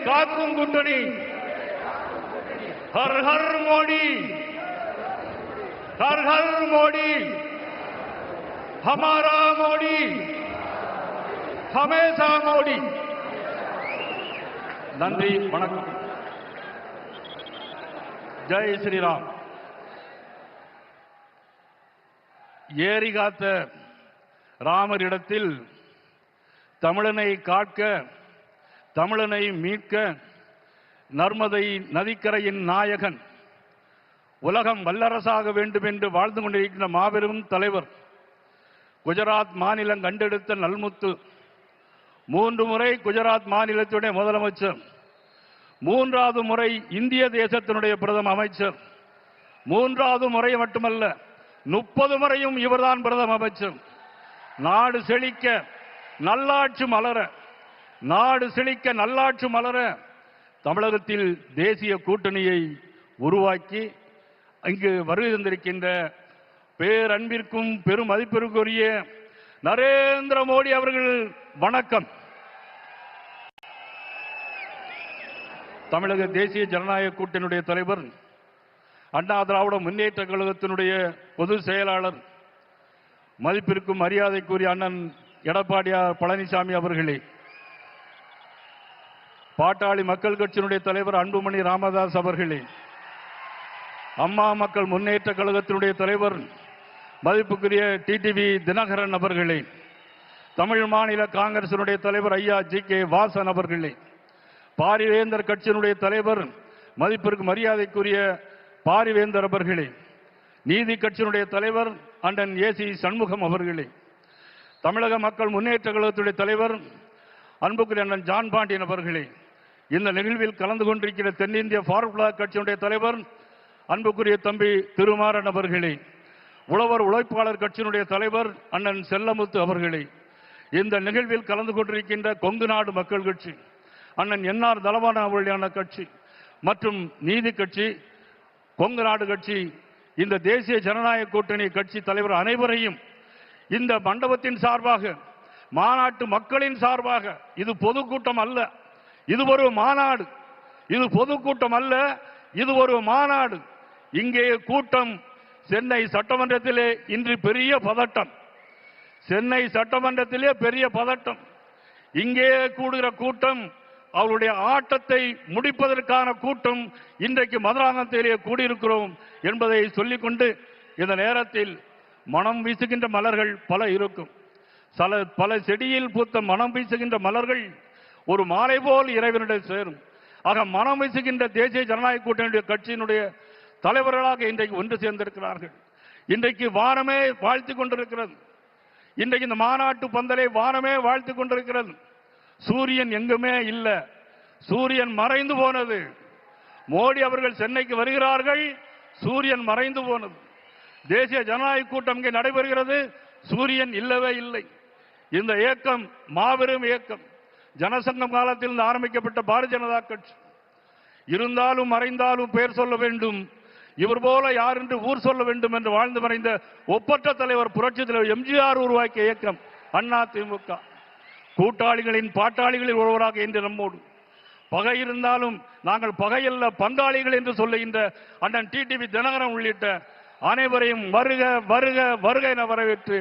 காக்கும் கூட்டணி ஹர் ஹர் மோடி हर हर मोदी हमारा मोदी हमेशा मोदी நன்றி வணக்கம் ஜெய் ஸ்ரீராம் ஏரி காத்த ராமரிடத்தில் தமிழனை காக்க தமிழனை மீட்க நர்மதை நதிக்கரையின் நாயகன். உலகம் வல்லரசாக வேண்டும் என்று வாழ்ந்து கொண்டிருக்கின்ற மாபெரும் தலைவர். குஜராத் மாநிலம் கண்டெடுத்த நல்முத்து. மூன்று முறை குஜராத் மாநிலத்துடைய முதலமைச்சர். மூன்றாவது முறை இந்திய தேசத்தினுடைய பிரதம அமைச்சர். மூன்றாவது முறை மட்டுமல்ல முப்பது முறையும் இவர்தான் பிரதம அமைச்சர். நாடு செழிக்க நல்லாட்சி மலர நாடு செழிக்க நல்லாட்சி மலர தமிழகத்தில் தேசிய கூட்டணியை உருவாக்கி இங்கு வருகை தந்திருக்கின்ற பேரன்பிற்கும் பெரும் மதிப்பிற்குரிய நரேந்திர மோடி அவர்கள் வணக்கம். தமிழக தேசிய ஜனநாயக கூட்டணியுடைய தலைவர் அண்ணா திராவிட முன்னேற்ற கழகத்தினுடைய பொதுச் செயலாளர் மதிப்பிற்கும் மரியாதைக்குரிய அண்ணன் எடப்பாடியார் பழனிசாமி அவர்களே. பாட்டாளி மக்கள் கட்சியினுடைய தலைவர் அன்புமணி ராமதாஸ் அவர்களே அம்மா மக்கள் முன்னேற்ற கழகத்தினுடைய தலைவர் மதிப்புக்குரிய டிடிவி தினகரன் அவர்களே தமிழ் மாநில காங்கிரசினுடைய தலைவர் ஐயா ஜி கே வாசன் அவர்களே பாரிவேந்தர் கட்சியினுடைய தலைவர் மதிப்பிற்கு மரியாதைக்குரிய பாரிவேந்தர் அவர்களே நீதி கட்சியினுடைய தலைவர் அண்ணன் ஏசி சண்முகம் அவர்களே தமிழக மக்கள் முன்னேற்ற கழகத்துடைய தலைவர் அன்புக்குரிய அண்ணன் ஜான் பாண்டியன் அவர்களே இந்த நிகழ்வில் கலந்து கொண்டிருக்கிற தென்னிந்திய ஃபார்வர்ட் பிளாக் கட்சியினுடைய தலைவர் அன்புக்குரிய தம்பி திருமாறன் அவர்களே உழவர் உழைப்பாளர் கட்சியினுடைய தலைவர் அண்ணன் செல்லமுத்து அவர்களே இந்த நிகழ்வில் கலந்து கொண்டிருக்கின்ற கொங்கு நாடு மக்கள் கட்சி அண்ணன் என்ஆர் தலவான அவர்களான கட்சி மற்றும் நீதி கட்சி கொங்கு நாடு கட்சி இந்த தேசிய ஜனநாயக கூட்டணி கட்சி தலைவர் அனைவரையும் இந்த மண்டபத்தின் சார்பாக மாநாட்டு மக்களின் சார்பாக இது பொதுக்கூட்டம் அல்ல. இது ஒரு மாநாடு. இது பொதுக்கூட்டம் அல்ல இது ஒரு மாநாடு. இங்கே கூட்டம் சென்னை சட்டமன்றத்திலே இன்று பெரிய பதட்டம். சென்னை சட்டமன்றத்திலே பெரிய பதட்டம். இங்கே கூடுகிற கூட்டம் அவருடைய ஆட்டத்தை முடிப்பதற்கான கூட்டம் இன்றைக்கு மதுராந்தகத்திலே கூடியிருக்கிறோம் என்பதை சொல்லிக்கொண்டு இந்த நேரத்தில் மனம் வீசுகின்ற மலர்கள் பல இருக்கும். சில பல செடியில் பூத்த மனம் வீசுகின்ற மலர்கள் ஒரு மாலை போல் இறைவனிடம் சேரும். ஆக மனம் வீசுகின்ற தேசிய ஜனநாயக கூட்டணியுடைய கட்சியினுடைய தலைவர்களாக இன்றைக்கு ஒன்று சேர்ந்திருக்கிறார்கள். இன்றைக்கு வானமே வாழ்த்து கொண்டிருக்கிறது. இன்றைக்கு இந்த மாநாட்டு பந்தலை வானமே வாழ்த்து கொண்டிருக்கிறது. சூரியன் எங்குமே இல்லை. சூரியன் மறைந்து போனது. மோடி அவர்கள் சென்னைக்கு வருகிறார்கள். சூரியன் மறைந்து போனது. தேசிய ஜனநாயக கூட்டம் இங்கே நடைபெறுகிறது. சூரியன் இல்லவே இல்லை. இந்த இயக்கம் மாபெரும் இயக்கம். ஜனசங்கம் காலத்தில் இருந்து ஆரம்பிக்கப்பட்ட பாரதிய ஜனதா கட்சி. இருந்தாலும் மறைந்தாலும் பெயர் சொல்ல வேண்டும். இவர் போல யார் என்று ஊர் சொல்ல வேண்டும் என்று வாழ்ந்து மறைந்த ஒப்பற்ற தலைவர் புரட்சி தலைவர் எம்ஜிஆர் உருவாக்கிய இயக்கம் அண்ணா திமுக. கூட்டாளிகளின் பாட்டாளிகளில் ஒருவராக இன்று நம்மோடு. பகை இருந்தாலும் நாங்கள் பகையல்ல பங்காளிகள் என்று சொல்லுகின்ற அண்ணன் டிடிவி தினகரன் உள்ளிட்ட அனைவரையும் வருக வருக வருக என வரவேற்று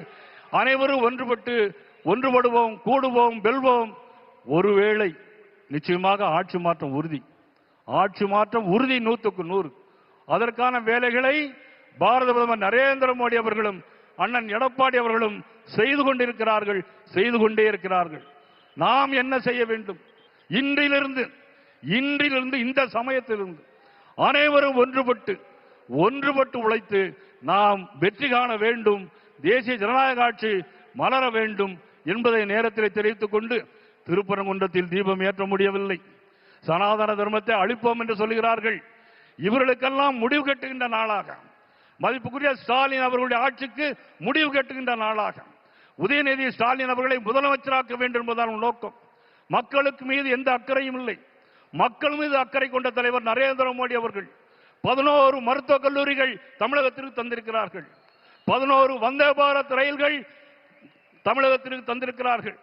அனைவரும் ஒன்றுபட்டு ஒன்றுபடுவோம் கூடுவோம் வெல்வோம். ஒருவேளை நிச்சயமாக ஆட்சி மாற்றம் உறுதி. ஆட்சி மாற்றம் உறுதி நூற்றுக்கு நூறு. அதற்கான வேலைகளை பாரத பிரதமர் நரேந்திர மோடி அவர்களும் அண்ணன் எடப்பாடி அவர்களும் செய்து கொண்டிருக்கிறார்கள் செய்து கொண்டே இருக்கிறார்கள். நாம் என்ன செய்ய வேண்டும்? இன்றிலிருந்து இன்றிலிருந்து இந்த சமயத்திலிருந்து அனைவரும் ஒன்றுபட்டு ஒன்றுபட்டு உழைத்து நாம் வெற்றி காண வேண்டும் தேசிய ஜனநாயக ஆட்சி மலர வேண்டும் என்பதை நேரத்தில் தெரிவித்துக் கொண்டு திருப்பரங்குன்றத்தில் தீபம் ஏற்ற முடியவில்லை. சனாதன தர்மத்தை அழிப்போம் என்று சொல்கிறார்கள் இவர்களுக்கெல்லாம் முடிவு கட்டுகின்ற நாளாக. மதிப்புக்குரிய ஸ்டாலின் அவர்களுடைய ஆட்சிக்கு முடிவு கட்டுகின்ற நாளாக. உதயநிதி ஸ்டாலின் அவர்களை முதலமைச்சராக்க வேண்டும் என்பதுதான் நோக்கம். மக்களுக்கு மீது எந்த அக்கறையும் இல்லை. மக்கள் மீது அக்கறை கொண்ட தலைவர் நரேந்திர மோடி அவர்கள் பதினோரு மருத்துவக் கல்லூரிகள் தமிழகத்திற்கு தந்திருக்கிறார்கள். பதினோரு வந்தே பாரத் ரயில்கள் தமிழகத்திற்கு தந்திருக்கிறார்கள்.